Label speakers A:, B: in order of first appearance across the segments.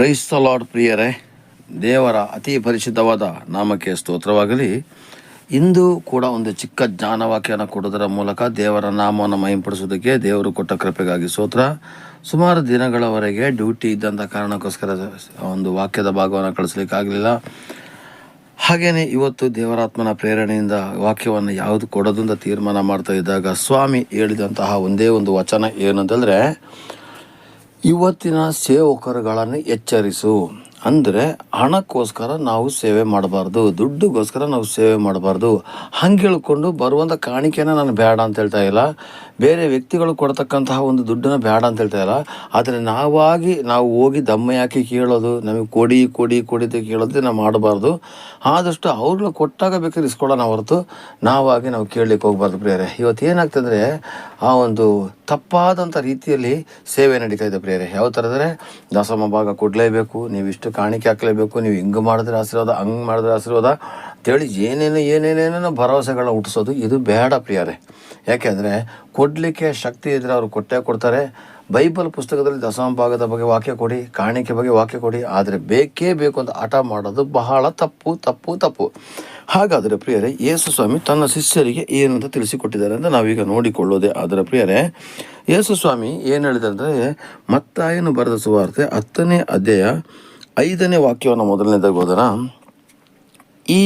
A: Price lord ಪ್ರಿಯರೇ. ದೇವರ ಅತಿ ಪರಿಚಿತವಾದ ನಾಮಕ್ಕೆ ಸ್ತೋತ್ರವಾಗಲಿ. ಇಂದು ಕೂಡ ಒಂದು ಚಿಕ್ಕ ಜ್ಞಾನವಾಕ್ಯನ ಕೊಡೋದರ ಮೂಲಕ ದೇವರ ನಾಮವನ್ನು ಮಹಿಂಪಡಿಸೋದಕ್ಕೆ ದೇವರು ಕೊಟ್ಟ ಕೃಪೆಗಾಗಿ ಸ್ತೋತ್ರ. ಸುಮಾರು ದಿನಗಳವರೆಗೆ ಡ್ಯೂಟಿ ಇದ್ದಂಥ ಕಾರಣಕ್ಕೋಸ್ಕರ ಒಂದು ವಾಕ್ಯದ ಭಾಗವನ್ನು ಕಳಿಸ್ಲಿಕ್ಕಾಗಲಿಲ್ಲ ಹಾಗೆಯೇ ಇವತ್ತು ದೇವರಾತ್ಮನ ಪ್ರೇರಣೆಯಿಂದ ವಾಕ್ಯವನ್ನು ಯಾವುದು ಕೊಡೋದು ಅಂತ ತೀರ್ಮಾನ ಮಾಡ್ತಾ ಇದ್ದಾಗ ಸ್ವಾಮಿ ಹೇಳಿದಂತಹ ಒಂದೇ ಒಂದು ವಚನ ಏನಂತಂದರೆ ಇವತ್ತಿನ ಸೇವಕರುಗಳನ್ನು ಎಚ್ಚರಿಸು. ಅಂದರೆ ಹಣಕ್ಕೋಸ್ಕರ ನಾವು ಸೇವೆ ಮಾಡಬಾರ್ದು, ದುಡ್ಡುಗೋಸ್ಕರ ನಾವು ಸೇವೆ ಮಾಡಬಾರ್ದು. ಹಂಗೆ ಹೇಳ್ಕೊಂಡು ಬರುವಂಥ ಕಾಣಿಕೆನ ನಾನು ಬೇಡ ಅಂತ ಹೇಳ್ತಾ ಇಲ್ಲ. ಬೇರೆ ವ್ಯಕ್ತಿಗಳು ಕೊಡ್ತಕ್ಕಂತಹ ಒಂದು ದುಡ್ಡನ್ನು ಬೇಡ ಅಂತ ಹೇಳ್ತಾಯಿಲ್ಲ ಆದರೆ ನಾವಾಗಿ ನಾವು ಹೋಗಿ ದಮ್ಮ ಯಾಕೆ ಕೇಳೋದು, ನಮಗೆ ಕೊಡಿ ಕೊಡಿ ಕೊಡಿ ಅಂತ ಕೇಳೋದು ನಾವು ಮಾಡಬಾರ್ದು. ಆದಷ್ಟು ಅವ್ರನ್ನ ಕೊಟ್ಟಾಗ ಬೇಕಾದ್ರೆ ಇಸ್ಕೊಳ್ಳೋಣ ಹೊರತು ನಾವಾಗಿ ನಾವು ಕೇಳಲಿಕ್ಕೆ ಹೋಗ್ಬಾರ್ದು ಪ್ರಿಯರೇ. ಇವತ್ತು ಏನಾಗ್ತಂದರೆ ಆ ಒಂದು ತಪ್ಪಾದಂಥ ರೀತಿಯಲ್ಲಿ ಸೇವೆ ನಡೀತಾ ಇದೆ ಪ್ರಿಯರೇ. ಯಾವ ಥರ ಅಂದರೆ ದಸಮ ಭಾಗ ಕೊಡಲೇಬೇಕು, ನೀವು ಇಷ್ಟು ಕಾಣಿಕೆ ಹಾಕಲೇಬೇಕು, ನೀವು ಹಿಂಗೆ ಮಾಡಿದ್ರೆ ಆಶೀರ್ವಾದ, ಹಂಗೆ ಮಾಡಿದ್ರೆ ಆಶೀರ್ವಾದ ಅಂತೇಳಿ ಏನೇನು ಏನೇನೇನೇನೋ ಭರವಸೆಗಳನ್ನ ಹುಟ್ಟಿಸೋದು ಇದು ಬೇಡ ಪ್ರಿಯರೇ. ಯಾಕೆಂದರೆ ಕೊಡಲಿಕ್ಕೆ ಶಕ್ತಿ ಇದ್ದರೆ ಅವರು ಕೊಟ್ಟೇ ಕೊಡ್ತಾರೆ. ಬೈಬಲ್ ಪುಸ್ತಕದಲ್ಲಿ ದಶಮ ಭಾಗದ ಬಗ್ಗೆ ವಾಕ್ಯ ಕೊಡಿ, ಕಾಣಿಕೆ ಬಗ್ಗೆ ವಾಕ್ಯ ಕೊಡಿ, ಆದರೆ ಬೇಕೇ ಬೇಕು ಅಂತ ಹಠ ಮಾಡೋದು ಬಹಳ ತಪ್ಪು ತಪ್ಪು ತಪ್ಪು. ಹಾಗಾದರೆ ಪ್ರಿಯರೇ ಯೇಸು ಸ್ವಾಮಿ ತನ್ನ ಶಿಷ್ಯರಿಗೆ ಏನು ಅಂತ ತಿಳಿಸಿಕೊಟ್ಟಿದ್ದಾರೆ ಅಂತ ನಾವೀಗ ನೋಡಿಕೊಳ್ಳೋದೆ ಆದರೆ ಪ್ರಿಯರೇ ಯೇಸು ಸ್ವಾಮಿ ಏನು ಹೇಳಿದಂದರೆ ಮತ್ತಾಯನು ಬರೆದ ಸುವಾರ್ತೆ ಹತ್ತನೇ ಅಧ್ಯಾಯ ಐದನೇ ವಾಕ್ಯವನ್ನು ಮೊದಲನೇದಾಗಿ ಹೋದರ ಈ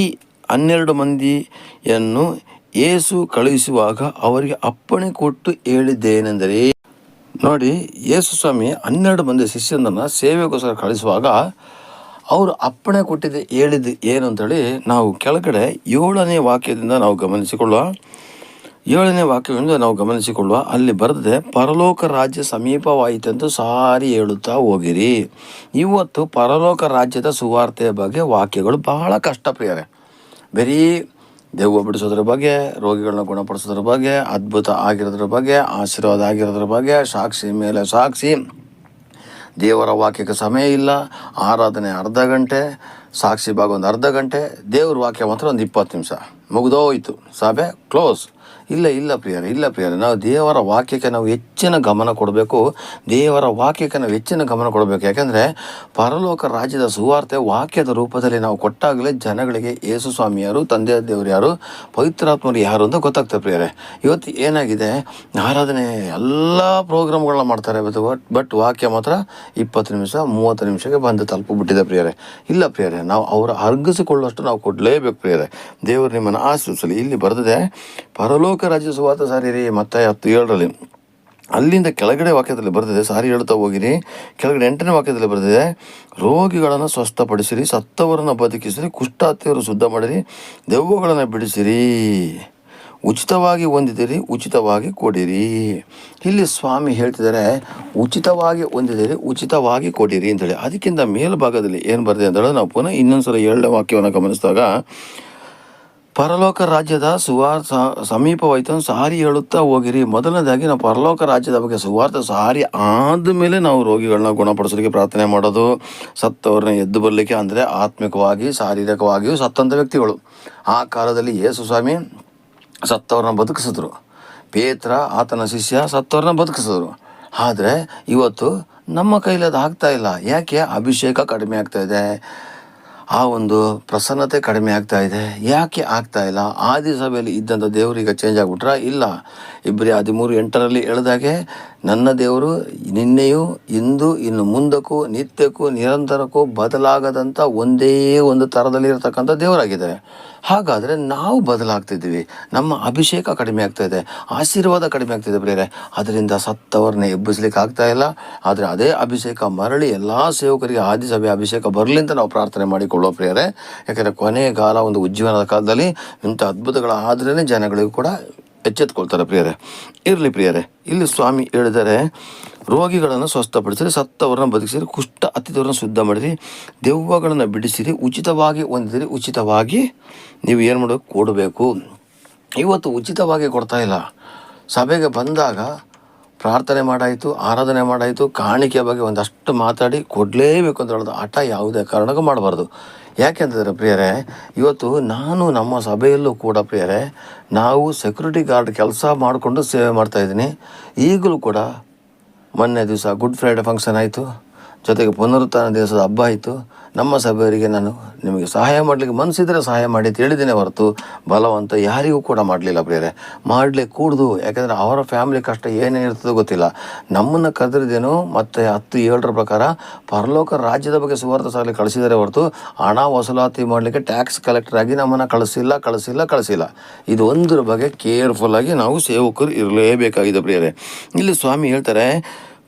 A: ಹನ್ನೆರಡು ಮಂದಿಯನ್ನು ಏಸು ಕಳುಹಿಸುವಾಗ ಅವರಿಗೆ ಅಪ್ಪಣೆ ಕೊಟ್ಟು ಹೇಳಿದ್ದೇನೆಂದರೆ, ನೋಡಿ, ಯೇಸು ಸ್ವಾಮಿ ಹನ್ನೆರಡು ಮಂದಿ ಶಿಷ್ಯನನ್ನು ಸೇವೆಗೋಸ್ಕರ ಕಳಿಸುವಾಗ ಅವರು ಅಪ್ಪಣೆ ಕೊಟ್ಟಿದ್ದೆ ಹೇಳಿದ್ದು ಏನು ಅಂತೇಳಿ ನಾವು ಕೆಳಗಡೆ ಏಳನೇ ವಾಕ್ಯದಿಂದ ನಾವು ಗಮನಿಸಿಕೊಳ್ಳುವ ಏಳನೇ ವಾಕ್ಯದಿಂದ ನಾವು ಗಮನಿಸಿಕೊಳ್ಳುವ, ಅಲ್ಲಿ ಬರೆದಿದೆ, ಪರಲೋಕ ರಾಜ್ಯ ಸಮೀಪವಾಯಿತೆಂದು ಸಾರಿ ಹೇಳುತ್ತಾ ಹೋಗಿರಿ. ಇವತ್ತು ಪರಲೋಕ ರಾಜ್ಯದ ಸುವಾರ್ತೆಯ ಬಗ್ಗೆ ವಾಕ್ಯಗಳು ಬಹಳ ಕಷ್ಟಪ್ರಿಯರೇ ಬರೀ ದೆವ್ವ ಬಿಡಿಸೋದ್ರ ಬಗ್ಗೆ, ರೋಗಿಗಳನ್ನ ಗುಣಪಡಿಸೋದ್ರ ಬಗ್ಗೆ, ಅದ್ಭುತ ಆಗಿರೋದ್ರ ಬಗ್ಗೆ, ಆಶೀರ್ವಾದ ಆಗಿರೋದ್ರ ಬಗ್ಗೆ, ಸಾಕ್ಷಿ ಮೇಲೆ ಸಾಕ್ಷಿ. ದೇವರ ವಾಕ್ಯಕ್ಕೆ ಸಮಯ ಇಲ್ಲ, ಆರಾಧನೆ ಅರ್ಧ ಗಂಟೆ, ಸಾಕ್ಷಿ ಭಾಗ ಒಂದು ಅರ್ಧ ಗಂಟೆ, ದೇವ್ರ ವಾಕ್ಯ ಮಾತ್ರ ಒಂದು ಇಪ್ಪತ್ತು ನಿಮಿಷ. ಮುಗಿದೋಯ್ತು. ಸಭೆ ಕ್ಲೋಸ್. ಇಲ್ಲ ಇಲ್ಲ ಪ್ರಿಯರೇ ಇಲ್ಲ ಪ್ರಿಯರೇ. ನಾವು ದೇವರ ವಾಕ್ಯಕ್ಕೆ ನಾವು ಹೆಚ್ಚಿನ ಗಮನ ಕೊಡಬೇಕು. ದೇವರ ವಾಕ್ಯಕ್ಕೆ ನಾವು ಹೆಚ್ಚಿನ ಗಮನ ಕೊಡಬೇಕು. ಯಾಕೆಂದರೆ ಪರಲೋಕ ರಾಜ್ಯದ ಸುವಾರ್ತೆ ವಾಕ್ಯದ ರೂಪದಲ್ಲಿ ನಾವು ಕೊಟ್ಟಾಗಲೇ ಜನಗಳಿಗೆ ಯೇಸು ಸ್ವಾಮಿಯಾರು ತಂದೆ ದೇವರು ಯಾರು, ಪವಿತ್ರಾತ್ಮರು ಯಾರು ಅಂತ ಗೊತ್ತಾಗ್ತದೆ ಪ್ರಿಯರೇ. ಇವತ್ತು ಏನಾಗಿದೆ? ಆರಾಧನೆ ಎಲ್ಲ ಪ್ರೋಗ್ರಾಮ್ಗಳನ್ನ ಮಾಡ್ತಾರೆ. ಬಟ್ ಬಟ್ ವಾಕ್ಯ ಮಾತ್ರ ಇಪ್ಪತ್ತು ನಿಮಿಷ, ಮೂವತ್ತು ನಿಮಿಷಕ್ಕೆ ಬಂದು ತಲುಪಿಬಿಟ್ಟಿದೆ ಪ್ರಿಯರೇ. ಇಲ್ಲ ಪ್ರಿಯರೇ, ನಾವು ಅವರ ಅರ್ಗಿಸಿಕೊಳ್ಳುವಷ್ಟು ನಾವು ಕೊಡಲೇಬೇಕು ಪ್ರಿಯರೇ. ದೇವರು ನಿಮ್ಮನ್ನು ಆಶ್ರಯಿಸಲಿ ಇಲ್ಲಿ ಬರೆದಿದೆ, ಪರಲೋಕ ರಾಜ್ಯ ಸಾರಿ ಸಾರಿರಿ ಮತ್ತೆ ಹತ್ತು ಏಳರಲ್ಲಿ. ಅಲ್ಲಿಂದ ಕೆಳಗಡೆ ವಾಕ್ಯದಲ್ಲಿ ಬರೆದಿದೆ, ಸಾರಿ ಹೇಳ್ತಾ ಹೋಗಿರಿ, ಕೆಳಗಡೆ ಎಂಟನೇ ವಾಕ್ಯದಲ್ಲಿ ಬರೆದಿದೆ, ರೋಗಿಗಳನ್ನು ಸ್ವಸ್ಥಪಡಿಸಿರಿ, ಸತ್ತವರನ್ನು ಬದುಕಿಸಿರಿ ಕುಷ್ಠಾತಿಯವರು ಶುದ್ಧ ಮಾಡಿರಿ, ದೆವ್ವಗಳನ್ನು ಬಿಡಿಸಿರಿ, ಉಚಿತವಾಗಿ ಹೊಂದಿದಿರಿ, ಉಚಿತವಾಗಿ ಕೊಡಿರಿ. ಇಲ್ಲಿ ಸ್ವಾಮಿ ಹೇಳ್ತಿದ್ದಾರೆ, ಉಚಿತವಾಗಿ ಹೊಂದಿದಿರಿ, ಉಚಿತವಾಗಿ ಕೊಡಿರಿ ಅಂತೇಳಿ. ಅದಕ್ಕಿಂತ ಮೇಲ್ಭಾಗದಲ್ಲಿ ಏನು ಬರೆದಿದೆ ಅಂತ ಹೇಳಿದ್ರೆ ನಾವು ಪುನಃ ಇನ್ನೊಂದ್ಸಲ ಏಳನೇ ವಾಕ್ಯವನ್ನು ಗಮನಿಸಿದಾಗ ಪರಲೋಕ ರಾಜ್ಯದ ಸುವಾರ್ಥ ಸಮೀಪವಾಯಿತು ಸಾರಿ ಹೇಳುತ್ತಾ ಹೋಗಿರಿ. ಮೊದಲನೇದಾಗಿ ನಾವು ಪರಲೋಕ ರಾಜ್ಯದ ಬಗ್ಗೆ ಸುವಾರ್ಥ ಸಾರಿ ಆದಮೇಲೆ ನಾವು ರೋಗಿಗಳನ್ನ ಗುಣಪಡಿಸೋದಕ್ಕೆ ಪ್ರಾರ್ಥನೆ ಮಾಡೋದು, ಸತ್ತವ್ರನ್ನ ಎದ್ದು ಬರಲಿಕ್ಕೆ ಅಂದರೆ ಆತ್ಮಿಕವಾಗಿ, ಶಾರೀರಿಕವಾಗಿಯೂ ಸತ್ತಂಥ ವ್ಯಕ್ತಿಗಳು. ಆ ಕಾಲದಲ್ಲಿ ಯೇಸು ಸ್ವಾಮಿ ಸತ್ತವ್ರನ್ನ ಬದುಕಿಸಿದ್ರು. ಪೇತ್ರ, ಆತನ ಶಿಷ್ಯ ಸತ್ತವ್ರನ್ನ ಬದುಕಿಸಿದ್ರು. ಆದರೆ ಇವತ್ತು ನಮ್ಮ ಕೈಲಿ ಅದು ಆಗ್ತಾ ಇಲ್ಲ. ಯಾಕೆ? ಅಭಿಷೇಕ ಕಡಿಮೆ ಆಗ್ತಾ ಇದೆ. ಆ ಒಂದು ಪ್ರಸನ್ನತೆ ಕಡಿಮೆ ಆಗ್ತಾ ಇದೆ. ಯಾಕೆ ಆಗ್ತಾ ಇಲ್ಲ? ಆದಿ ಸಭೆಯಲ್ಲಿ ಇದ್ದಂಥ ಈಗ ಚೇಂಜ್ ಆಗ್ಬಿಟ್ರ? ಇಲ್ಲ. ಇಬ್ಬರಿ ಹದಿಮೂರು, ಎಂಟರಲ್ಲಿ ಹೇಳಿದಾಗೆ ನನ್ನ ದೇವರು ನಿನ್ನೆಯೂ ಇಂದು, ಇನ್ನು ಮುಂದಕ್ಕೂ, ನಿತ್ಯಕ್ಕೂ, ನಿರಂತರಕ್ಕೂ ಬದಲಾಗದಂಥ ಒಂದೇ ಒಂದು ಥರದಲ್ಲಿ ಇರತಕ್ಕಂಥ ದೇವರಾಗಿದ್ದಾರೆ. ಹಾಗಾದರೆ ನಾವು ಬದಲಾಗ್ತಿದ್ದೀವಿ. ನಮ್ಮ ಅಭಿಷೇಕ ಕಡಿಮೆ ಆಗ್ತಾ ಇದೆ. ಆಶೀರ್ವಾದ ಕಡಿಮೆ ಆಗ್ತಿದೆ ಪ್ರಿಯರೇ. ಅದರಿಂದ ಸತ್ತವರನ್ನ ಎಬ್ಬಿಸ್ಲಿಕ್ಕೆ ಆಗ್ತಾ ಇಲ್ಲ. ಆದರೆ ಅದೇ ಅಭಿಷೇಕ, ಮರಳಿ ಎಲ್ಲ ಸೇವಕರಿಗೆ ಆದಿಸಭೆ ಅಭಿಷೇಕ ಬರಲಿ ಅಂತ ನಾವು ಪ್ರಾರ್ಥನೆ ಮಾಡಿಕೊಳ್ಳೋ ಪ್ರಿಯರೇ. ಯಾಕೆಂದರೆ ಕೊನೆಯ ಕಾಲ ಒಂದು ಉಜ್ಜೀವನದ ಕಾಲದಲ್ಲಿ ಇಂಥ ಅದ್ಭುತಗಳಾದ್ರೇ ಜನಗಳಿಗೂ ಕೂಡ ಎಚ್ಚೆತ್ಕೊಳ್ತಾರೆ ಪ್ರಿಯರೇ. ಇರಲಿ ಪ್ರಿಯರೇ, ಇಲ್ಲಿ ಸ್ವಾಮಿ ಹೇಳಿದರೆ ರೋಗಿಗಳನ್ನು ಸ್ವಸ್ಥಪಡಿಸಿರಿ, ಸತ್ತವರನ್ನು ಬದುಕಿಸಿರಿ, ಕುಷ್ಠ ಹತ್ತಿದವರನ್ನ ಶುದ್ಧ ಮಾಡಿರಿ, ದೆವ್ವಗಳನ್ನು ಬಿಡಿಸಿರಿ, ಉಚಿತವಾಗಿ ಹೊಂದಿರಿ, ಉಚಿತವಾಗಿ ನೀವು ಏನು ಮಾಡಬೇಕು ಕೊಡಬೇಕು. ಇವತ್ತು ಉಚಿತವಾಗಿ ಕೊಡ್ತಾ ಇಲ್ಲ. ಸಭೆಗೆ ಬಂದಾಗ ಪ್ರಾರ್ಥನೆ ಮಾಡಾಯಿತು, ಆರಾಧನೆ ಮಾಡಾಯಿತು ಕಾಣಿಕೆ ಬಗ್ಗೆ ಒಂದಷ್ಟು ಮಾತಾಡಿ ಕೊಡಲೇಬೇಕು ಅಂತ ಹೇಳೋದು ಆಟ ಯಾವುದೇ ಕಾರಣಕ್ಕೂ ಮಾಡಬಾರ್ದು. ಯಾಕೆಂತಂದರೆ ಪ್ರಿಯರೇ, ಇವತ್ತು ನಾನು ನಮ್ಮ ಸಭೆಯಲ್ಲೂ ಕೂಡ ಪ್ರಿಯರೇ, ನಾವು ಸೆಕ್ಯೂರಿಟಿ ಗಾರ್ಡ್ ಕೆಲಸ ಮಾಡಿಕೊಂಡು ಸೇವೆ ಮಾಡ್ತಾಯಿದ್ದೀನಿ ಈಗಲೂ ಕೂಡ ಮೊನ್ನೆ ದಿವಸ ಗುಡ್ ಫ್ರೈಡೆ ಫಂಕ್ಷನ್ ಆಯಿತು. ಜೊತೆಗೆ ಪುನರುತ್ಥಾನ ದಿವಸದ ಹಬ್ಬ ಆಯಿತು. ನಮ್ಮ ಸಭೆಯವರಿಗೆ ನಾನು ನಿಮಗೆ ಸಹಾಯ ಮಾಡಲಿಕ್ಕೆ ಮನಸ್ಸಿದ್ರೆ ಸಹಾಯ ಮಾಡಿ ಅಂತ ಹೇಳಿದ್ದೇನೆ ಹೊರತು ಬಲವಂತ ಯಾರಿಗೂ ಕೂಡ ಮಾಡಲಿಲ್ಲ ಪ್ರಿಯರೇ. ಮಾಡಲಿಕ್ಕೆ ಕೂಡ್ದು, ಯಾಕೆಂದರೆ ಅವರ ಫ್ಯಾಮಿಲಿ ಕಷ್ಟ ಏನೇನು ಇರ್ತದೋ ಗೊತ್ತಿಲ್ಲ. ನಮ್ಮನ್ನು ಕರೆದಿದ್ದೇನು, ಮತ್ತು ಹತ್ತು ಏಳರ ಪ್ರಕಾರ ಪರಲೋಕ ರಾಜ್ಯದ ಬಗ್ಗೆ ಸುವಾರ್ಥ ಸಾಗಲಿ ಕಳಿಸಿದರೆ ಹೊರತು ಹಣ ವಸೂಲಾತಿ ಮಾಡಲಿಕ್ಕೆ ಟ್ಯಾಕ್ಸ್ ಕಲೆಕ್ಟರ್ ಆಗಿ ನಮ್ಮನ್ನು ಕಳಿಸಿಲ್ಲ ಕಳಿಸಿಲ್ಲ ಕಳಿಸಿಲ್ಲ. ಇದು ಒಂದರ ಬಗ್ಗೆ ಕೇರ್ಫುಲ್ಲಾಗಿ ನಾವು ಸೇವಕರು ಇರಲೇಬೇಕಾಗಿದೆ ಪ್ರಿಯರೇ. ಇಲ್ಲಿ ಸ್ವಾಮಿ ಹೇಳ್ತಾರೆ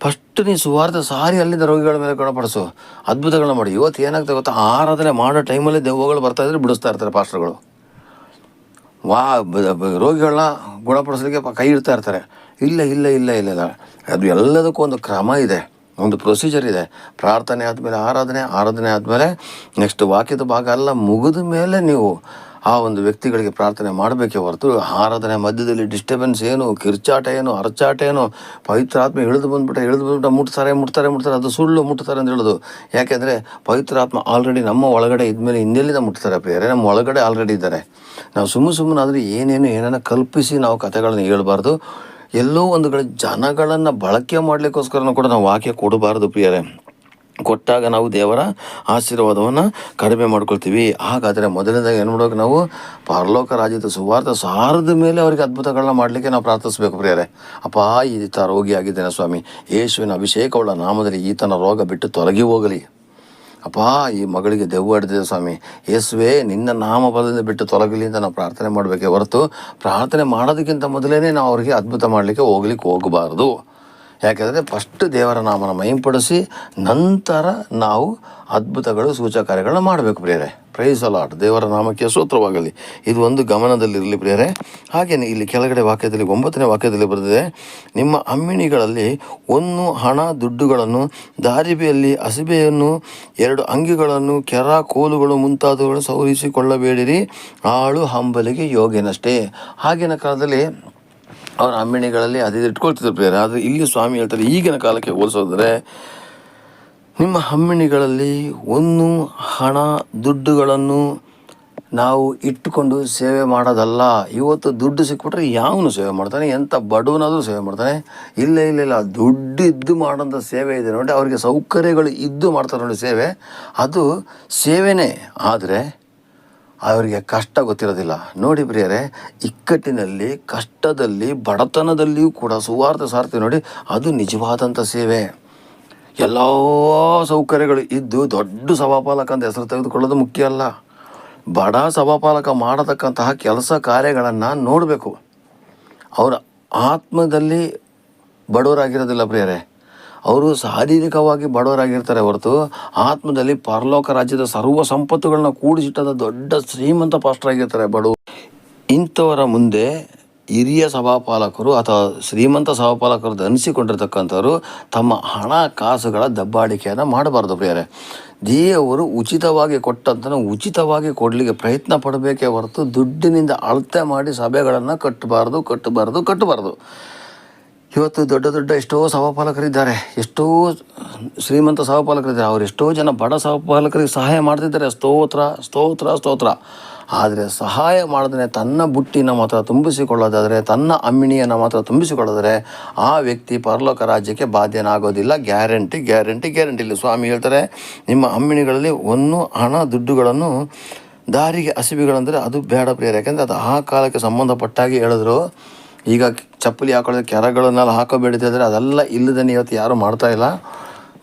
A: ಫಸ್ಟ್ ನೀನು ಸುವಾರ್ಥ ಸಾರಿ ಅಲ್ಲಿಂದ ರೋಗಿಗಳ ಮೇಲೆ ಗುಣಪಡಿಸು ಅದ್ಭುತಗಳನ್ನ ಮಾಡಿ. ಇವತ್ತು ಏನಾಗ್ತದೆ ಗೊತ್ತಾ? ಆರಾಧನೆ ಮಾಡೋ ಟೈಮಲ್ಲಿ ದೆವ್ವಗಳು ಬರ್ತಾ ಇದ್ರೆ ಬಿಡಿಸ್ತಾ ಇರ್ತಾರೆ ಪಾಸ್ಟರ್ಗಳು. ವಾ ರೋಗಿಗಳನ್ನ ಗುಣಪಡಿಸಲಿಕ್ಕೆ ಕೈ ಇಡ್ತಾ ಇರ್ತಾರೆ. ಇಲ್ಲ ಇಲ್ಲ ಇಲ್ಲ ಇಲ್ಲ ಇಲ್ಲ. ಅದು ಎಲ್ಲದಕ್ಕೂ ಒಂದು ಕ್ರಮ ಇದೆ. ಒಂದು ಪ್ರೊಸೀಜರ್ ಇದೆ. ಪ್ರಾರ್ಥನೆ ಆದಮೇಲೆ ಆರಾಧನೆ ಆರಾಧನೆ ಆದಮೇಲೆ ನೆಕ್ಸ್ಟ್ ವಾಕ್ಯದ ಭಾಗ ಎಲ್ಲ ಮುಗಿದ ಮೇಲೆ ನೀವು ಆ ಒಂದು ವ್ಯಕ್ತಿಗಳಿಗೆ ಪ್ರಾರ್ಥನೆ ಮಾಡಬೇಕೇ ಹೊರತು ಆರಾಧನೆ ಮಧ್ಯದಲ್ಲಿ ಡಿಸ್ಟರ್ಬೆನ್ಸ್ ಏನು, ಕಿರ್ಚಾಟ ಏನು ಅರ್ಚಾಟ ಏನು ಪವಿತ್ರಾತ್ಮ ಇಳಿದು ಬಂದ್ಬಿಟ್ಟ ಇಳಿದು ಬಂದ್ಬಿಟ್ಟು ಮುಟ್ತಾರೆ ಮುಟ್ತಾರೆ ಮುಟ್ತಾರೆ, ಅದು ಸುಳ್ಳು ಮುಟ್ತಾರೆ ಅಂತ ಹೇಳೋದು. ಯಾಕೆಂದರೆ ಪವಿತ್ರಾತ್ಮ ಆಲ್ರೆಡಿ ನಮ್ಮ ಒಳಗಡೆ ಇದ್ಮೇಲೆ ಹಿಂದೆಲ್ಲಿಂದ ಮುಟ್ತಾರೆ ಪ್ರಿಯರೇ ನಮ್ಮ ಒಳಗಡೆ ಆಲ್ರೆಡಿ ಇದ್ದಾರೆ. ನಾವು ಸುಮ್ಮ ಸುಮ್ಮನೆ ಆದರೆ ಏನೇನು ಏನೇನೋ ಕಲ್ಪಿಸಿ ನಾವು ಕಥೆಗಳನ್ನು ಹೇಳಬಾರ್ದು. ಎಲ್ಲೋ ಒಂದು ಕಡೆ ಜನಗಳನ್ನು ಬಳಕೆ ಮಾಡಲಿಕ್ಕೋಸ್ಕರನೂ ಕೂಡ ನಾವು ವಾಕ್ಯ ಕೊಡಬಾರ್ದು ಪ್ರಿಯರೇ. ಕೊಟ್ಟಾಗ ನಾವು ದೇವರ ಆಶೀರ್ವಾದವನ್ನು ಕಡಿಮೆ ಮಾಡ್ಕೊಳ್ತೀವಿ. ಹಾಗಾದರೆ ಮೊದಲನೇದಾಗ ಏನು ಮಾಡೋಕೆ ನಾವು? ಪರಲೋಕ ರಾಜ್ಯದ ಸುವಾರ್ಥ ಸಾರದ ಮೇಲೆ ಅವರಿಗೆ ಅದ್ಭುತಗಳನ್ನ ಮಾಡಲಿಕ್ಕೆ ನಾವು ಪ್ರಾರ್ಥಿಸಬೇಕು ಪ್ರಿಯರೇ. ಅಪ್ಪ ಈತ ರೋಗಿಯಾಗಿದ್ದೇನೆ ಸ್ವಾಮಿ. ಯೇಸುವಿನ ಅಭಿಷೇಕವುಳ್ಳ ನಾಮದಲ್ಲಿ ಈತನ ರೋಗ ಬಿಟ್ಟು ತೊಲಗಿ ಹೋಗಲಿ. ಅಪ್ಪ, ಈ ಮಗಳಿಗೆ ದೆವ್ವ ಹಿಡಿದಿದೆ ಸ್ವಾಮಿ. ಯೇಸುವೆ, ನಿನ್ನ ನಾಮ ಬಲದಿಂದ ಬಿಟ್ಟು ತೊಲಗಲಿ ಅಂತ ನಾವು ಪ್ರಾರ್ಥನೆ ಮಾಡಬೇಕೆ ಹೊರತು ಪ್ರಾರ್ಥನೆ ಮಾಡೋದಕ್ಕಿಂತ ಮೊದಲೇ ನಾವು ಅವರಿಗೆ ಅದ್ಭುತ ಮಾಡಲಿಕ್ಕೆ ಹೋಗ್ಲಿಕ್ಕೆ ಹೋಗಬಾರ್ದು. ಯಾಕೆಂದರೆ ಫಸ್ಟ್ ದೇವರ ನಾಮನ ಮೈಂಪಡಿಸಿ ನಂತರ ನಾವು ಅದ್ಭುತಗಳು ಸೂಚಕಾರ್ಯಗಳನ್ನ ಮಾಡಬೇಕು ಪ್ರಿಯರೇ. ಪ್ರೈಸ್ ಅಲಾಟ್ ದೇವರ ನಾಮಕ್ಕೆ ಸೂತ್ರವಾಗಲಿ. ಇದು ಒಂದು ಗಮನದಲ್ಲಿರಲಿ ಪ್ರಿಯರೇ. ಹಾಗೆಯೇ ಇಲ್ಲಿ ಕೆಳಗಡೆ ವಾಕ್ಯದಲ್ಲಿ, ಒಂಬತ್ತನೇ ವಾಕ್ಯದಲ್ಲಿ ಬರೆದಿದೆ, ನಿಮ್ಮ ಅಮ್ಮಿಣಿಗಳಲ್ಲಿ ಒಂದು ಹಣ ದುಡ್ಡುಗಳನ್ನು, ದಾರಿಬೆಯಲ್ಲಿ ಹಸಿಬೆಯನ್ನು ಎರಡು ಅಂಗಿಗಳನ್ನು, ಕೆರ ಕೋಲುಗಳು ಮುಂತಾದವುಗಳು ಸವರಿಸಿಕೊಳ್ಳಬೇಡಿರಿ ಆಳು ಹಂಬಲಿಗೆ ಯೋಗ್ಯನಷ್ಟೇ. ಆಗಿನ ಕಾಲದಲ್ಲಿ ಅವರ ಅಮ್ಮಿಣಿಗಳಲ್ಲಿ ಅದು ಇಟ್ಕೊಳ್ತಿದ್ರು ಪ್ರಿಯರೇ. ಆದರೆ ಇಲ್ಲಿ ಸ್ವಾಮಿ ಹೇಳ್ತಾರೆ, ಈಗಿನ ಕಾಲಕ್ಕೆ ಹೋಲಿಸೋದ್ರೆ ನಿಮ್ಮ ಹಮ್ಮಿಣಿಗಳಲ್ಲಿ ಒಂದು ಹಣ ದುಡ್ಡುಗಳನ್ನು ನಾವು ಇಟ್ಟುಕೊಂಡು ಸೇವೆ ಮಾಡೋದಲ್ಲ, ಇವತ್ತು ದುಡ್ಡು ಸಿಕ್ಬಿಟ್ರೆ ಯಾವನು ಸೇವೆ ಮಾಡ್ತಾನೆ ಎಂಥ ಬಡವನಾದರೂ ಸೇವೆ ಮಾಡ್ತಾನೆ? ಇಲ್ಲ ಇಲ್ಲ ಇಲ್ಲ, ದುಡ್ಡು ಇದ್ದು ಮಾಡೋಂಥ ಸೇವೆ ಇದೆ ನೋಡಿ, ಅವರಿಗೆ ಸೌಕರ್ಯಗಳು ಇದ್ದು ಮಾಡ್ತಾರೆ ನೋಡಿ ಸೇವೆ. ಅದು ಸೇವೆನೇ, ಆದರೆ ಅವರಿಗೆ ಕಷ್ಟ ಗೊತ್ತಿರೋದಿಲ್ಲ. ನೋಡಿ ಪ್ರಿಯರೇ, ಇಕ್ಕಟ್ಟಿನಲ್ಲಿ, ಕಷ್ಟದಲ್ಲಿ, ಬಡತನದಲ್ಲಿಯೂ ಕೂಡ ಸುವಾರ್ಥ ಸಾರ್ತಿ ನೋಡಿ, ಅದು ನಿಜವಾದಂಥ ಸೇವೆ. ಎಲ್ಲ ಸೌಕರ್ಯಗಳು ಇದ್ದು ದೊಡ್ಡ ಸಭಾಪಾಲಕ ಅಂತ ಹೆಸರು ತೆಗೆದುಕೊಳ್ಳೋದು ಮುಖ್ಯ ಅಲ್ಲ. ಬಡ ಸಭಾಪಾಲಕ ಮಾಡತಕ್ಕಂತಹ ಕೆಲಸ ಕಾರ್ಯಗಳನ್ನು ನೋಡಬೇಕು. ಅವರ ಆತ್ಮದಲ್ಲಿ ಬಡವರಾಗಿರೋದಿಲ್ಲ ಪ್ರಿಯರೇ. ಅವರು ಶಾರೀರಿಕವಾಗಿ ಬಡವರಾಗಿರ್ತಾರೆ ಹೊರತು ಆತ್ಮದಲ್ಲಿ ಪರಲೋಕ ರಾಜ್ಯದ ಸರ್ವ ಸಂಪತ್ತುಗಳನ್ನ ಕೂಡಿಸಿಟ್ಟದ ದೊಡ್ಡ ಶ್ರೀಮಂತ ಪಾಸ್ಟರ್ ಆಗಿರ್ತಾರೆ ಬಡವರು. ಇಂಥವರ ಮುಂದೆ ಹಿರಿಯ ಸಭಾಪಾಲಕರು ಅಥವಾ ಶ್ರೀಮಂತ ಸಭಾಪಾಲಕರು ಅನಿಸಿಕೊಂಡಿರ್ತಕ್ಕಂಥವ್ರು ತಮ್ಮ ಹಣ ಕಾಸುಗಳ ದಬ್ಬಾಳಿಕೆಯನ್ನು ಮಾಡಬಾರ್ದು ಪ್ರಿಯರೇ. ದೇವರು ಉಚಿತವಾಗಿ ಕೊಟ್ಟಂತನ ಉಚಿತವಾಗಿ ಕೊಡಲಿಕ್ಕೆ ಪ್ರಯತ್ನ ಪಡಬೇಕೇ ಹೊರತು ದುಡ್ಡಿನಿಂದ ಅಳತೆ ಮಾಡಿ ಸಭೆಗಳನ್ನು ಕಟ್ಟಬಾರ್ದು ಕಟ್ಟಬಾರ್ದು ಕಟ್ಟಬಾರ್ದು. ಇವತ್ತು ದೊಡ್ಡ ದೊಡ್ಡ ಎಷ್ಟೋ ಸಹಪಾಲಕರಿದ್ದಾರೆ, ಎಷ್ಟೋ ಶ್ರೀಮಂತ ಸಹಪಾಲಕರಿದ್ದಾರೆ, ಅವ್ರು ಎಷ್ಟೋ ಜನ ಬಡ ಸಹಪಾಲಕರಿಗೆ ಸಹಾಯ ಮಾಡ್ತಿದ್ದಾರೆ, ಸ್ತೋತ್ರ ಸ್ತೋತ್ರ ಸ್ತೋತ್ರ. ಆದರೆ ಸಹಾಯ ಮಾಡಿದ್ರೆ ತನ್ನ ಬುಟ್ಟಿನ ಮಾತ್ರ ತುಂಬಿಸಿಕೊಳ್ಳೋದಾದರೆ, ತನ್ನ ಅಮ್ಮಿಣಿಯನ್ನು ಮಾತ್ರ ತುಂಬಿಸಿಕೊಳ್ಳೋದಾದರೆ, ಆ ವ್ಯಕ್ತಿ ಪರಲೋಕ ರಾಜ್ಯಕ್ಕೆ ಬಾಧ್ಯನಾಗೋದಿಲ್ಲ. Guarantee guarantee guarantee. ಇಲ್ಲಿ ಸ್ವಾಮಿ ಹೇಳ್ತಾರೆ, ನಿಮ್ಮ ಅಮ್ಮಿಣಿಗಳಲ್ಲಿ ಒಂದು ಹಣ ದುಡ್ಡುಗಳನ್ನು ದಾರಿಗೆ ಹಸಿಬಿಗಳಂದರೆ ಅದು ಬೇಡ ಪ್ರಿಯರು. ಯಾಕೆಂದರೆ ಅದು ಆ ಕಾಲಕ್ಕೆ ಸಂಬಂಧಪಟ್ಟಾಗಿ ಹೇಳಿದ್ರು. ಈಗ ಚಪ್ಪಲಿ ಹಾಕೊಳ್ಳೋದು ಕೆರಗಳನ್ನೆಲ್ಲ ಹಾಕೋಬೇಡಿದ್ರೆ ಅದೆಲ್ಲ ಇಲ್ಲದೇ ಇವತ್ತು ಯಾರೂ ಮಾಡ್ತಾ ಇಲ್ಲ.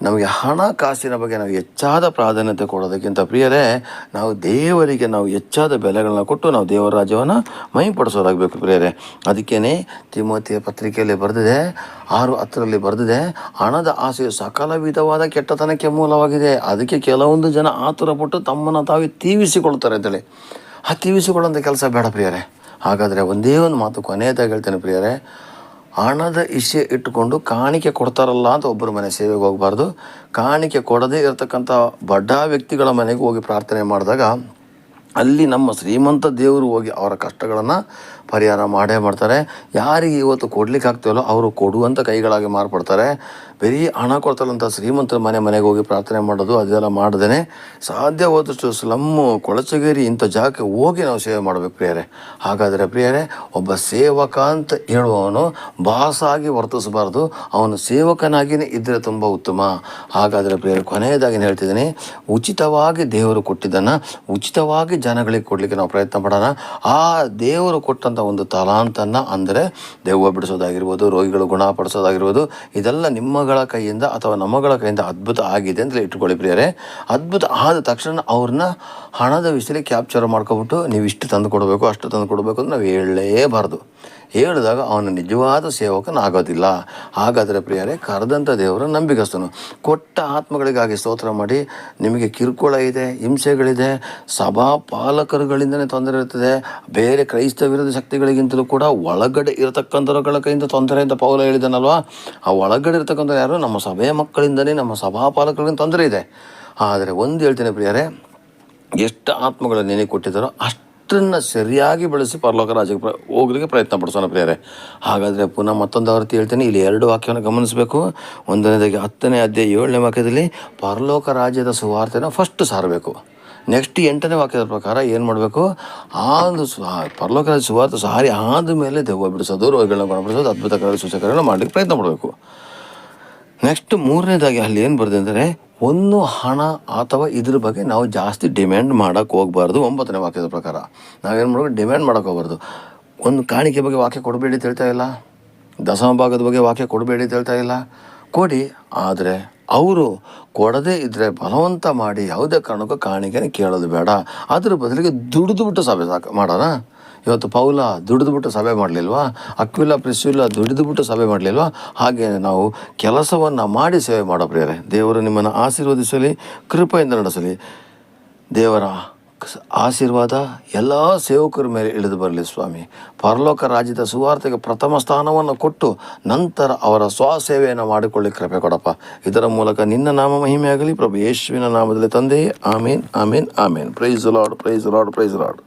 A: ನಮಗೆ ಹಣಕಾಸಿನ ಬಗ್ಗೆ ನಾವು ಹೆಚ್ಚಾದ ಪ್ರಾಧಾನ್ಯತೆ ಕೊಡೋದಕ್ಕಿಂತ ಪ್ರಿಯರೇ, ನಾವು ದೇವರಿಗೆ ನಾವು ಹೆಚ್ಚಾದ ಬೆಲೆಗಳನ್ನ ಕೊಟ್ಟು ನಾವು ದೇವರ ರಾಜ್ಯವನ್ನು ಮೈಪಡಿಸೋದಾಗಬೇಕು ಪ್ರಿಯರೇ. ಅದಕ್ಕೇ ತಿಮೋತಿಯ ಪತ್ರಿಕೆಯಲ್ಲಿ ಬರೆದಿದೆ, ಆರು ಹತ್ತರಲ್ಲಿ ಬರೆದಿದೆ, ಹಣದ ಆಸೆಯು ಸಕಲ ವಿಧವಾದ ಕೆಟ್ಟತನಕ್ಕೆ ಮೂಲವಾಗಿದೆ. ಅದಕ್ಕೆ ಕೆಲವೊಂದು ಜನ ಆತುರಪಟ್ಟು ತಮ್ಮನ್ನು ತಾವೇ ತೀವಿಸಿಕೊಳ್ತಾರೆ ಅಂತೇಳಿ. ಆ ತೀವಿಸಿಕೊಳ್ಳೋಂಥ ಕೆಲಸ ಬೇಡ ಪ್ರಿಯರೇ. ಹಾಗಾದರೆ ಒಂದೇ ಒಂದು ಮಾತು ಕೊನೆಯದಾಗಿ ಹೇಳ್ತೇನೆ ಪ್ರಿಯರೇ. ಹಣದ ಇಸೆ ಇಟ್ಟುಕೊಂಡು ಕಾಣಿಕೆ ಕೊಡ್ತಾರಲ್ಲ ಅಂತ ಒಬ್ಬರ ಮನೆ ಸೇವೆಗೆ ಹೋಗಬಾರ್ದು. ಕಾಣಿಕೆ ಕೊಡದೇ ಇರತಕ್ಕಂಥ ಬಡ ವ್ಯಕ್ತಿಗಳ ಮನೆಗೆ ಹೋಗಿ ಪ್ರಾರ್ಥನೆ ಮಾಡಿದಾಗ ಅಲ್ಲಿ ನಮ್ಮ ಶ್ರೀಮಂತ ದೇವರು ಹೋಗಿ ಅವರ ಕಷ್ಟಗಳನ್ನು ಪರಿಹಾರ ಮಾಡೇ ಮಾಡ್ತಾರೆ. ಯಾರಿಗೆ ಇವತ್ತು ಕೊಡ್ಲಿಕ್ಕೆ ಆಗ್ತಿವಲ್ಲೋ ಅವರು ಕೊಡುವಂಥ ಕೈಗಳಾಗಿ ಮಾರ್ಪಡ್ತಾರೆ. ಬರೀ ಹಣ ಕೊಡ್ತಾರಂಥ ಶ್ರೀಮಂತರ ಮನೆ ಮನೆಗೆ ಹೋಗಿ ಪ್ರಾರ್ಥನೆ ಮಾಡೋದು ಅದೆಲ್ಲ ಮಾಡ್ದೇ ಸಾಧ್ಯವಾದಷ್ಟು ಸ್ಲಮ್ಮು ಕೊಳಚಗೇರಿ ಇಂಥ ಜಾಗಕ್ಕೆ ಹೋಗಿ ನಾವು ಸೇವೆ ಮಾಡಬೇಕು ಪ್ರಿಯರೇ. ಹಾಗಾದರೆ ಪ್ರಿಯರೇ, ಒಬ್ಬ ಸೇವಕ ಅಂತ ಹೇಳುವವನು ಬಾಸಾಗಿ ವರ್ತಿಸಬಾರ್ದು. ಅವನು ಸೇವಕನಾಗಿಯೇ ಇದ್ದರೆ ತುಂಬ ಉತ್ತಮ. ಹಾಗಾದರೆ ಪ್ರಿಯರೇ, ಕೊನೆಯದಾಗಿ ಹೇಳ್ತಿದ್ದೀನಿ, ಉಚಿತವಾಗಿ ದೇವರು ಕೊಟ್ಟಿದ್ದನ್ನು ಉಚಿತವಾಗಿ ಜನಗಳಿಗೆ ಕೊಡಲಿಕ್ಕೆ ನಾವು ಪ್ರಯತ್ನ ಪಡೋಣ ಆ ದೇವರು ಕೊಟ್ಟಂಥ ಒಂದು ತಲಾಂತನ್ನು ಅಂದರೆ ದೆವ್ವ ಬಿಡಿಸೋದಾಗಿರ್ಬೋದು, ರೋಗಿಗಳು ಗುಣಪಡಿಸೋದಾಗಿರ್ಬೋದು ಇದೆಲ್ಲ ನಿಮ್ಮಗಳ ಕೈಯಿಂದ ಅಥವಾ ನಮ್ಮಗಳ ಕೈಯಿಂದ ಅದ್ಭುತ ಆಗಿದೆ ಅಂತ ಇಟ್ಕೊಳ್ಳಿ ಪ್ರಿಯರೇ. ಅದ್ಭುತ ಆದ ತಕ್ಷಣ ಅವ್ರನ್ನ ಹಣದ ವಿಷಯದಲ್ಲಿ ಕ್ಯಾಪ್ಚರ್ ಮಾಡ್ಕೊಬಿಟ್ಟು ನೀವು ಇಷ್ಟು ತಂದು ಕೊಡಬೇಕು, ಅಷ್ಟು ತಂದು ಕೊಡಬೇಕು ಅಂತ ನಾವು ಹೇಳಲೇಬಾರ್ದು. ಹೇಳಿದಾಗ ಅವನು ನಿಜವಾದ ಸೇವಕನಾಗೋದಿಲ್ಲ. ಹಾಗಾದರೆ ಪ್ರಿಯರೇ, ಕರೆದಂಥ ದೇವರ ನಂಬಿಕಸ್ತನು ಕೊಟ್ಟ ಆತ್ಮಗಳಿಗಾಗಿ ಸ್ತೋತ್ರ ಮಾಡಿ, ನಿಮಗೆ ಕಿರುಕುಳ ಇದೆ, ಹಿಂಸೆಗಳಿದೆ ಸಭಾ ಪಾಲಕರುಗಳಿಂದಲೇ ತೊಂದರೆ ಇರ್ತದೆ ಬೇರೆ ಕ್ರೈಸ್ತ ವಿರೋಧ ಶಕ್ತಿಗಳಿಗಿಂತಲೂ ಕೂಡ ಒಳಗಡೆ ಇರತಕ್ಕಂಥವ್ರಗಳ ಕೈಯಿಂದ ತೊಂದರೆ ಅಂತ ಪೌಲ ಹೇಳಿದನಲ್ವಾ? ಆ ಒಳಗಡೆ ಇರತಕ್ಕಂಥ ಯಾರು? ನಮ್ಮ ಸಭೆಯ ಮಕ್ಕಳಿಂದಲೇ ನಮ್ಮ ಸಭಾ ಪಾಲಕರಿಂದ ತೊಂದರೆ ಇದೆ. ಆದರೆ ಒಂದು ಹೇಳ್ತೇನೆ ಪ್ರಿಯರೇ, ಎಷ್ಟು ಆತ್ಮಗಳು ನೆನೆ ಕೊಟ್ಟಿದ್ದಾರೋ ಅಷ್ಟನ್ನು ಸರಿಯಾಗಿ ಬಳಸಿ ಪರಲೋಕ ರಾಜ್ಯಕ್ಕೆ ಪ್ರ, ಹೋಗ್ಲಿಕ್ಕೆ ಪ್ರಯತ್ನ ಪಡಿಸೋಣ ಪ್ರಿಯರೇ. ಹಾಗಾದರೆ ಪುನಃ ಮತ್ತೊಂದು ಆವೃತ್ತಿ ಹೇಳ್ತೇನೆ. ಇಲ್ಲಿ ಎರಡು ವಾಕ್ಯವನ್ನು ಗಮನಿಸಬೇಕು. ಒಂದನೇದಾಗಿ ಹತ್ತನೇ ಅಧ್ಯಾಯ ಏಳನೇ ವಾಕ್ಯದಲ್ಲಿ ಪರಲೋಕ ರಾಜ್ಯದ ಸುವಾರ್ತೆನ ಫಸ್ಟ್ ಸಾರಬೇಕು. ನೆಕ್ಸ್ಟ್ ಎಂಟನೇ ವಾಕ್ಯದ ಪ್ರಕಾರ ಏನು ಮಾಡಬೇಕು? ಆ ಒಂದು ಸ್ವ ಪರಲೋಕ ರಾಜ್ಯ ಸುವಾರ್ತೆ ಸಾರಿ ಆದ ಮೇಲೆ ದೆವ್ವ ಬಿಡಿಸೋದು, ರೋಗಿಗಳನ್ನ ಗುಣಪಡಿಸೋದು, ಅದ್ಭುತ ಕಾರ್ಯ ಸೂಚಕಗಳನ್ನ ಮಾಡಲಿಕ್ಕೆ ಪ್ರಯತ್ನ ಮಾಡಬೇಕು ನೆಕ್ಸ್ಟ್ ಮೂರನೇದಾಗಿ ಅಲ್ಲಿ ಏನು ಬರ್ತದೆ ಅಂದರೆ ಒಂದು ಹಣ ಅಥವಾ ಇದ್ರ ಬಗ್ಗೆ ನಾವು ಜಾಸ್ತಿ ಡಿಮ್ಯಾಂಡ್ ಮಾಡೋಕ್ಕೆ ಹೋಗ್ಬಾರ್ದು ಒಂಬತ್ತನೇ ವಾಕ್ಯದ ಪ್ರಕಾರ. ನಾವೇನು ಮಾಡಬೇಕು? ಡಿಮ್ಯಾಂಡ್ ಮಾಡೋಕೆ ಹೋಗ್ಬಾರ್ದು. ಒಂದು ಕಾಣಿಕೆ ಬಗ್ಗೆ ವಾಕ್ಯ ಕೊಡಬೇಡಿ ತಿಳ್ತಾ ಇಲ್ಲ. ದಶಮ ಭಾಗದ ಬಗ್ಗೆ ವಾಕ್ಯ ಕೊಡಬೇಡಿ ತಿಳ್ತಾ ಇಲ್ಲ. ಕೊಡಿ, ಆದರೆ ಅವರು ಕೊಡದೇ ಇದ್ದರೆ ಬಲವಂತ ಮಾಡಿ ಯಾವುದೇ ಕಾರಣಕ್ಕೂ ಕಾಣಿಕೆನ ಕೇಳೋದು ಬೇಡ. ಅದ್ರ ಬದಲಿಗೆ ದುಡಿದು ಬಿಟ್ಟು ಸಭೆ ಸಾಕು ಮಾಡೋಣ ಇವತ್ತು ಪೌಲ ದುಡಿದು ಬಿಟ್ಟು ಸಭೆ ಮಾಡಲಿಲ್ವಾ? ಅಕ್ವಿಲ ಪ್ರಿಸ್ವಿಲ್ಲ ದುಡಿದು ಬಿಟ್ಟು ಸಭೆ ಮಾಡಲಿಲ್ವಾ? ಹಾಗೆ ನಾವು ಕೆಲಸವನ್ನು ಮಾಡಿ ಸೇವೆ ಮಾಡೋ ಪ್ರಿಯರೇ, ದೇವರು ನಿಮ್ಮನ್ನು ಆಶೀರ್ವದಿಸಲಿ, ಕೃಪೆಯಿಂದ ನಡೆಸಲಿ. ದೇವರ ಆಶೀರ್ವಾದ ಎಲ್ಲ ಸೇವಕರ ಮೇಲೆ ಇಳಿದು ಬರಲಿ ಸ್ವಾಮಿ. ಪರಲೋಕ ರಾಜ್ಯದ ಸುವಾರ್ತೆಗೆ ಪ್ರಥಮ ಸ್ಥಾನವನ್ನು ಕೊಟ್ಟು ನಂತರ ಅವರ ಸ್ವಸೇವೆಯನ್ನು ಮಾಡಿಕೊಳ್ಳಿ ಕೃಪೆ ಕೊಡಪ್ಪ. ಇದರ ಮೂಲಕ ನಿನ್ನ ನಾಮ ಮಹಿಮೆಯಾಗಲಿ. ಪ್ರಭು ಯೇಸುವಿನ ನಾಮದಲ್ಲಿ ತಂದೆಯೇ. Amen amen amen. Praise lord praise lord praise lord